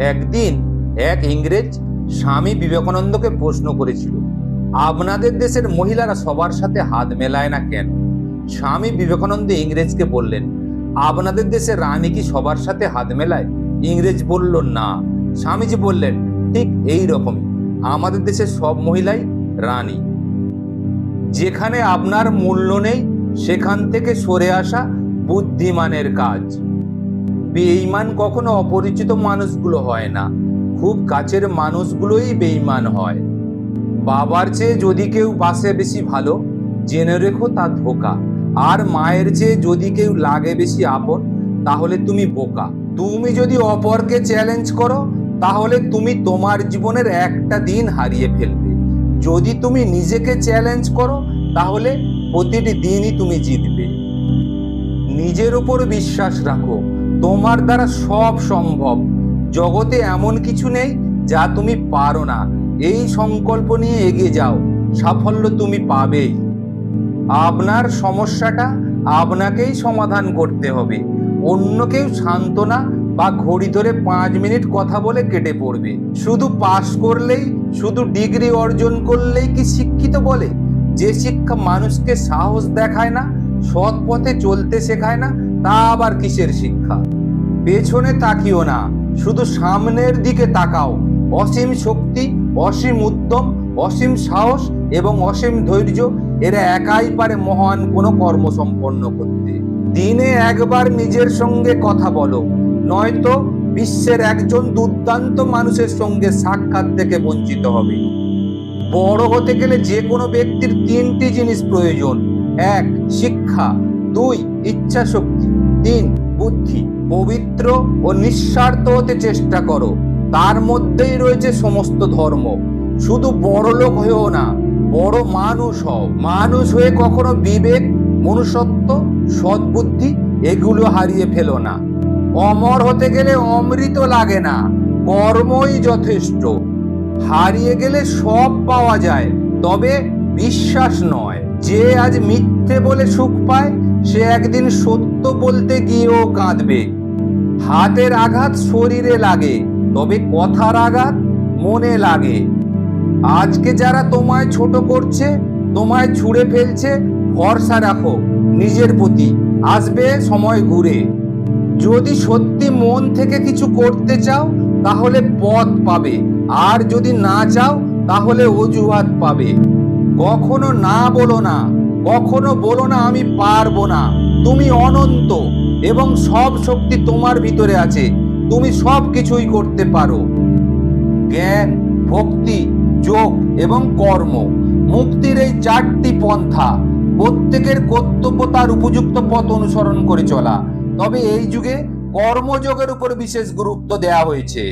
একদিন এক ইংরেজ স্বামী বিবেকানন্দকে প্রশ্ন করেছিল, আপনাদের দেশের মহিলারা সবার সাথে হাত মেলায় না কেন? স্বামী বিবেকানন্দ ইংরেজকে বললেন, আপনাদের দেশে রানী কি সবার সাথে হাত মেলায়? ইংরেজ বলল, না। স্বামীজি বললেন, ঠিক এই রকমই, আমাদের দেশের সব মহিলাই রানী। যেখানে আপনার মূল্য নেই, সেখান থেকে সরে আসা বুদ্ধিমানের কাজ। বেঈমান কখনো অপরিচিত মানুষগুলো হয় না। খুব কাছের মানুষগুলোই বেঈমান হয়। বাবার চেয়ে যদি কেউ বাসে বেশি ভালো, জেনে রেখো তা ধোকা। আর মায়ের চেয়ে যদি কেউ লাগে বেশি আপন, তাহলে তুমি বোকা। তুমি যদি অপরকে চ্যালেঞ্জ করো, তাহলে তুমি তোমার জীবনের একটা দিন হারিয়ে ফেলবে। যদি তুমি নিজেকে চ্যালেঞ্জ করো, তাহলে প্রতিটি দিনই তুমি জিতবে। নিজের উপর বিশ্বাস রাখো। তোমার দ্বারা সব সম্ভব। জগতে এমন কিছু নেই যা তুমি পারো না। এই সংকল্প নিয়ে এগিয়ে যাও। সাফল্য তুমি পাবেই। আপনার সমস্যাটা আপনাকেই সমাধান করতে হবে। অন্য কেউ সান্ত্বনা বা ঘড়ি ধরে পাঁচ মিনিট কথা বলে কেটে পড়বে। শুধু পাশ করলেই, শুধু ডিগ্রি অর্জন করলেই কি শিক্ষিত বলে? যে শিক্ষা মানুষকে সাহস দেখায় না, সৎ পথে চলতে শেখায় না তা আবার কিসের শিক্ষা? পেছনে তাকিও না, শুধু সামনের দিকে তাকাও। অসীম শক্তি, অসীম উদ্যম, অসীম সাহস এবং অসীম ধৈর্য, এরা একাই পারে মহান কোনো কর্ম সম্পন্ন করতে। দিনে একবার নিজের সঙ্গে কথা বলো, নয়তো বিশ্বের একজন দুর্দান্ত মানুষের সঙ্গে সাক্ষাৎ থেকে বঞ্চিত হবে। বড় হতে গেলে যে কোনো ব্যক্তির তিনটি জিনিস প্রয়োজন। এক শিক্ষা, দুই ইচ্ছা শক্তি তিন, বুদ্ধি, পবিত্র ও নিঃস্বার্থ হতে চেষ্টা করো। তার মধ্যেই রয়েছে সমস্ত ধর্ম। শুধু বড় লোক হয়েও না, বড় মানুষ হও। মানুষ হয়ে কখনো বিবেক, মনুষ্যত্ব, সদ্বুদ্ধি, এগুলো হারিয়ে ফেলো না। অমর হতে গেলে অমৃত লাগে না, কর্মই যথেষ্ট। হারিয়ে গেলে সব পাওয়া যায়, তবে বিশ্বাস নয়। যে আজ মিথ্যে বলে সুখ পায়, সে একদিন সত্য বলতে গিয়েও কাঁদবে। হাতের আঘাত শরীরে লাগে, তবে কথার আঘাত মনে লাগে। আজকে যারা তোমায় ছোট করছে, তোমায় ছুঁড়ে ফেলছে, ভরসা রাখো নিজের প্রতি, আসবে সময় ঘুরে। যদি সত্যি মন থেকে কিছু করতে চাও, তাহলে পথ পাবে, আর যদি না চাও, তাহলে অজুহাত পাবে। কখনো না বলো না, কখনো বলো না আমি পারব না। তুমি অনন্ত এবং সব শক্তি তোমার ভিতরে আছে। তুমি সব কিছুই করতে পারো। জ্ঞান, ভক্তি, যোগ এবং কর্ম মুক্তির এই চারটি পন্থা প্রত্যেকের কর্তব্য তার উপযুক্ত পথ অনুসরণ করে চলা। তবে এই যুগে কর্মযোগের উপর বিশেষ গুরুত্ব দেয়া হয়েছে।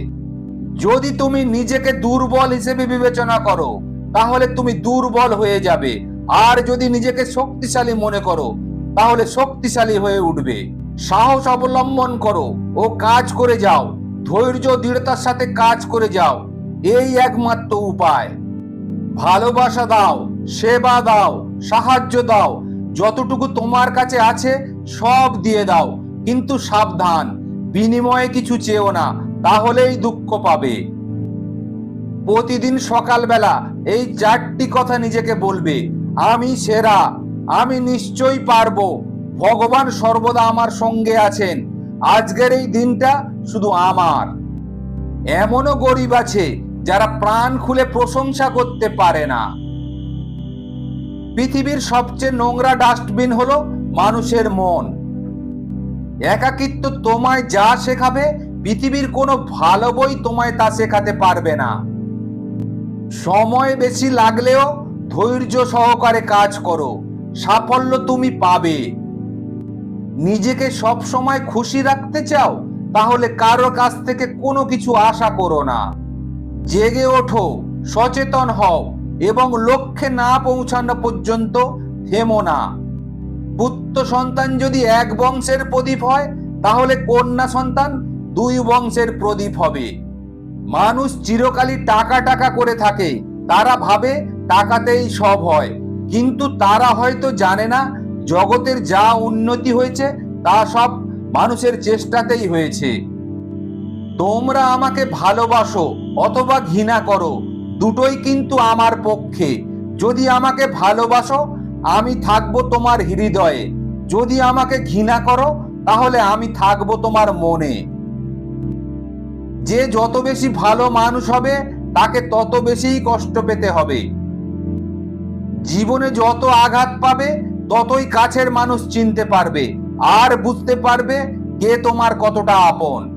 যদি তুমি নিজেকে দুর্বল হিসেবে বিবেচনা করো তাহলে তুমি দুর্বল হয়ে যাবে। আর যদি নিজেকে শক্তিশালী মনে করো, তাহলে শক্তিশালী হয়ে উঠবে। সাহস অবলম্বন করো ও কাজ করে যাও। ধৈর্য, দৃঢ়তার সাথে কাজ করে যাও। এই একমাত্র উপায়। ভালোবাসা দাও, সেবা দাও, সাহায্য দাও। যতটুকু তোমার কাছে আছে, সব দিয়ে দাও। কিন্তু সাবধান, বিনিময়ে কিছু চেও না, তাহলেই দুঃখ পাবে। প্রতিদিন সকালবেলা এই চারটি কথা নিজেকে বলবে, আমি সেরা, আমি নিশ্চয়ই পারব, ভগবান সর্বদা আমার সঙ্গে আছেন, আজকের এই দিনটা শুধু আমার। এমনও গরিব আছে যারা প্রাণ খুলে প্রশংসা করতে পারে না। পৃথিবীর সবচেয়ে নোংরা ডাস্টবিন হলো মানুষের মন। একাকিত্ব তোমায় যা শেখাবে, পৃথিবীর কোনো ভালো বই তোমায় তা শেখাতে পারবে না। সময় বেশি লাগলেও ধৈর্য সহকারে কাজ করো। সাফল্য তুমি পাবে। নিজেকে সব সময় খুশি রাখতে চাও, তাহলে কারও কাছ থেকে কোনো কিছু আশা করো না। জেগে ওঠো, সচেতন হও এবং লক্ষ্যে না পৌঁছানো পর্যন্ত থেমো না। পুত্র সন্তান যদি এক বংশের প্রদীপ হয়, তাহলে কন্যা সন্তান দুই বংশের প্রদীপ হবে। মানুষ চিরকালই টাকা টাকা করে থাকে। তারা ভাবে টাকাতেই সব হয়। কিন্তু তারা হয়তো জানে না জগতের যা উন্নতি হয়েছে, তা সব মানুষের চেষ্টাতেই হয়েছে। তোমরা আমাকে ভালোবাসো অথবা ঘৃণা করো, দুটোই কিন্তু আমার পক্ষে। যদি আমাকে ভালোবাসো, আমি থাকব তোমার হৃদয়ে। যদি আমাকে ঘৃণা করো, তাহলে আমি থাকব তোমার মনে। যে যত বেশি ভালো মানুষ হবে, তাকে তত বেশি কষ্ট পেতে হবে। জীবনে যত আঘাত পাবে, ততই কাছের মানুষ চিনতে পারবে, আর বুঝতে পারবে কে তোমার কতটা আপন।